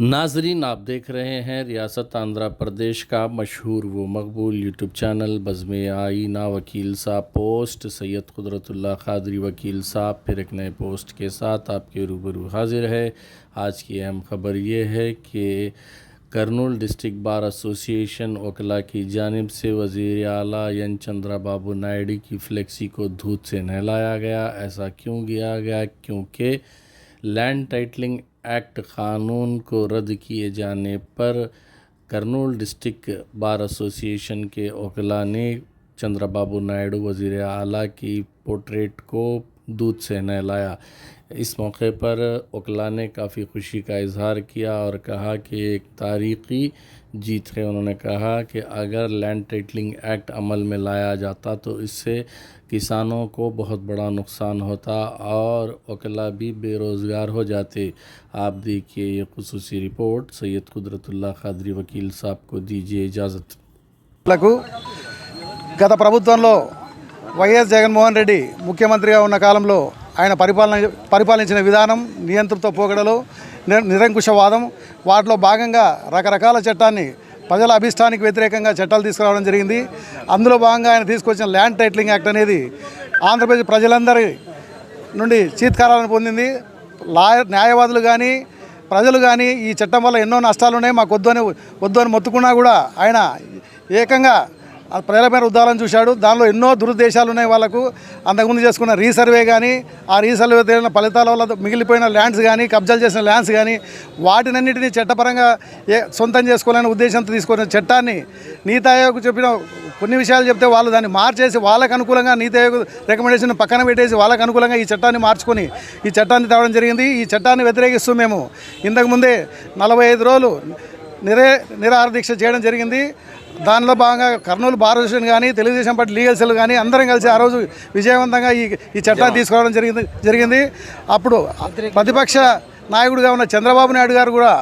ناظرین، آپ دیکھ رہے ہیں ریاست آندھرا پردیش کا مشہور و مقبول یوٹیوب چینل۔ بزم آئینہ وکیل صاحب پوسٹ، سید قدرت اللہ قادری وکیل صاحب، پھر ایک نئے پوسٹ کے ساتھ آپ کے روبرو حاضر ہے۔ آج کی اہم خبر یہ ہے کہ کرنول ڈسٹک بار ایسوسی ایشن اوکلا کی جانب سے وزیر اعلیٰ ین چندرا بابو نائیڈو کی فلیکسی کو دھوت سے نہلایا گیا۔ ایسا کیوں گیا گیا؟ کیونکہ لینڈ ٹائٹلنگ ایکٹ قانون کو رد کیے جانے پر کرنول ڈسٹک بار ایسوسی ایشن کے اوکلا نے چندرا بابو نائیڈو وزیر اعلیٰ کی پورٹریٹ کو دودھ سے نہلایا۔ اس موقع پر اوکلا نے کافی خوشی کا اظہار کیا اور کہا کہ ایک تاریخی جیت ہے۔ انہوں نے کہا کہ اگر لینڈ ٹائٹلنگ ایکٹ عمل میں لایا جاتا تو اس سے کسانوں کو بہت بڑا نقصان ہوتا اور اوکلا بھی بے روزگار ہو جاتے۔ آپ دیکھیے یہ خصوصی رپورٹ، سید قدرت اللہ قادری وکیل صاحب کو دیجیے اجازت۔ గత ప్రభుత్వంలో వైఎస్ జగన్మోహన్ రెడ్డి ముఖ్యమంత్రిగా ఉన్న కాలంలో ఆయన పరిపాలన పరిపాలించిన విధానం నియంతృత్వ పోకడలు నిరంకుశవాదం వాటిలో భాగంగా రకరకాల చట్టాన్ని ప్రజల అభిష్టానికి వ్యతిరేకంగా చట్టాలు తీసుకురావడం జరిగింది. అందులో భాగంగా ఆయన తీసుకొచ్చిన ల్యాండ్ టైటిలింగ్ యాక్ట్ అనేది ఆంధ్రప్రదేశ్ ప్రజలందరి నుండి చీత్కారాలను పొందింది. లాయ న్యాయవాదులు కానీ ప్రజలు కానీ ఈ చట్టం వల్ల ఎన్నో నష్టాలు ఉన్నాయి మాకు వద్దు అని వద్దు అని మొత్తుకున్నా కూడా ఆయన ఏకంగా ప్రజల మీద చూశాడు. దానిలో ఎన్నో దురుద్దేశాలు ఉన్నాయి వాళ్ళకు. అంతకుముందు చేసుకున్న రీసర్వే కానీ ఆ రీసర్వే తేలిన ఫలితాల వల్ల మిగిలిపోయిన ల్యాండ్స్ కానీ కబ్జాలు చేసిన ల్యాండ్స్ కానీ వాటినన్నింటినీ చట్టపరంగా ఏ సొంతం చేసుకోవాలనే ఉద్దేశంతో తీసుకున్న చట్టాన్ని నీతి ఆయోగ్ చెప్పిన కొన్ని విషయాలు చెప్తే వాళ్ళు దాన్ని మార్చేసి వాళ్ళకు అనుకూలంగా నీతి ఆయోగ్ రికమెండేషన్ పక్కన పెట్టేసి వాళ్ళకు అనుకూలంగా ఈ చట్టాన్ని మార్చుకొని ఈ చట్టాన్ని తేవడం జరిగింది. ఈ చట్టాన్ని వ్యతిరేకిస్తూ మేము ఇంతకుముందే నలభై ఐదు రోజులు నిరే నిరాహార దీక్ష చేయడం జరిగింది. దానిలో భాగంగా కర్నూలు బార్ అసోసియేషన్ కానీ తెలుగుదేశం పార్టీ లీగల్ సెల్ కానీ అందరం కలిసి ఆ రోజు విజయవంతంగా ఈ ఈ చట్టాన్ని తీసుకురావడం జరిగింది జరిగింది. అప్పుడు ప్రతిపక్ష నాయకుడిగా ఉన్న చంద్రబాబు నాయుడు గారు కూడా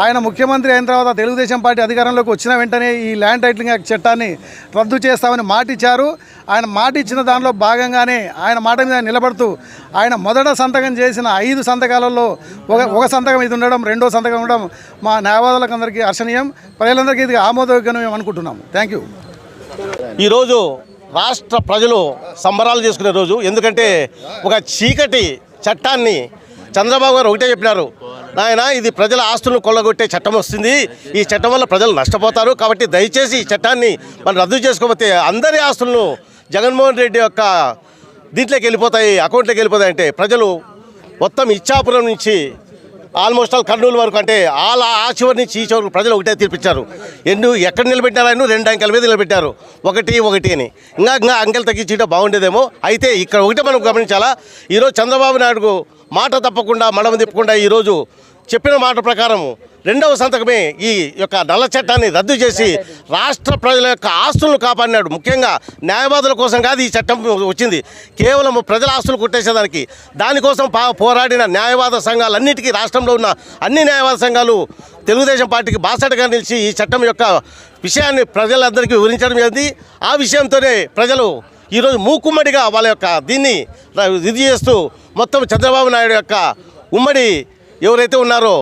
ఆయన ముఖ్యమంత్రి అయిన తర్వాత తెలుగుదేశం పార్టీ అధికారంలోకి వచ్చిన వెంటనే ఈ ల్యాండ్ టైటిలింగ్ యాక్ట్ చట్టాన్ని రద్దు చేస్తామని మాట ఇచ్చారు. ఆయన మాట ఇచ్చిన దానిలో భాగంగానే ఆయన మాట మీద నిలబడుతూ ఆయన మొదట సంతకం చేసిన ఐదు సంతకాలలో ఒక ఒక సంతకం ఇది ఉండడం రెండో సంతకం ఉండడం మా న్యాయవాదులకు అందరికీ హర్షణీయం. ప్రజలందరికీ ఇది ఆమోదయోగ్యం మేము అనుకుంటున్నాము. థ్యాంక్ యూ ఈరోజు రాష్ట్ర ప్రజలు సంబరాలు చేసుకునే రోజు. ఎందుకంటే ఒక చీకటి చట్టాన్ని చంద్రబాబు గారు ఒకటే చెప్పినారు. నాయన ఇది ప్రజల ఆస్తులను కొల్లగొట్టే చట్టం వస్తుంది. ఈ చట్టం వల్ల ప్రజలు నష్టపోతారు. కాబట్టి దయచేసి ఈ చట్టాన్ని మనం రద్దు చేసుకోకపోతే అందరి ఆస్తులను జగన్మోహన్ రెడ్డి యొక్క దీంట్లోకి వెళ్ళిపోతాయి అకౌంట్లోకి వెళ్ళిపోతాయి అంటే ప్రజలు మొత్తం ఇచ్చాపురం నుంచి ఆల్మోస్ట్ ఆల్ కర్నూలు వరకు అంటే ఆల్ ఆ చివరి నుంచి ఈ చివరికి ప్రజలు ఒకటే తీర్పిచ్చారు. ఎన్ను ఎక్కడ నిలబెట్టారు రెండు అంకెల మీద నిలబెట్టారు. ఒకటి ఒకటి అని. ఇంకా ఇంకా అంకెలు తగ్గించడం బాగుండేదేమో. అయితే ఇక్కడ ఒకటే మనం గమనించాలా? ఈరోజు చంద్రబాబు నాయుడుకు మాట తప్పకుండా మడమ తిప్పకుండా ఈరోజు చెప్పిన మాట ప్రకారం రెండవ సంతకమే ఈ యొక్క నల్ల చట్టాన్ని రద్దు చేసి రాష్ట్ర ప్రజల యొక్క ఆస్తులను కాపాడినాడు. ముఖ్యంగా న్యాయవాదుల కోసం కాదు ఈ చట్టం వచ్చింది. కేవలం ప్రజల ఆస్తులు కొట్టేసేదానికి దానికోసం పా పోరాడిన న్యాయవాద సంఘాలన్నిటికీ రాష్ట్రంలో ఉన్న అన్ని న్యాయవాద సంఘాలు తెలుగుదేశం పార్టీకి బాసటగా నిలిచి ఈ చట్టం యొక్క విషయాన్ని ప్రజలందరికీ వివరించడం జరిగింది. ఆ విషయంతోనే ప్రజలు ఈరోజు మూకుమ్మడిగా వాళ్ళ యొక్క దీన్ని ఇది చేస్తూ మొత్తం చంద్రబాబు నాయుడు యొక్క ఉమ్మడి ఎవరైతే ఉన్నారో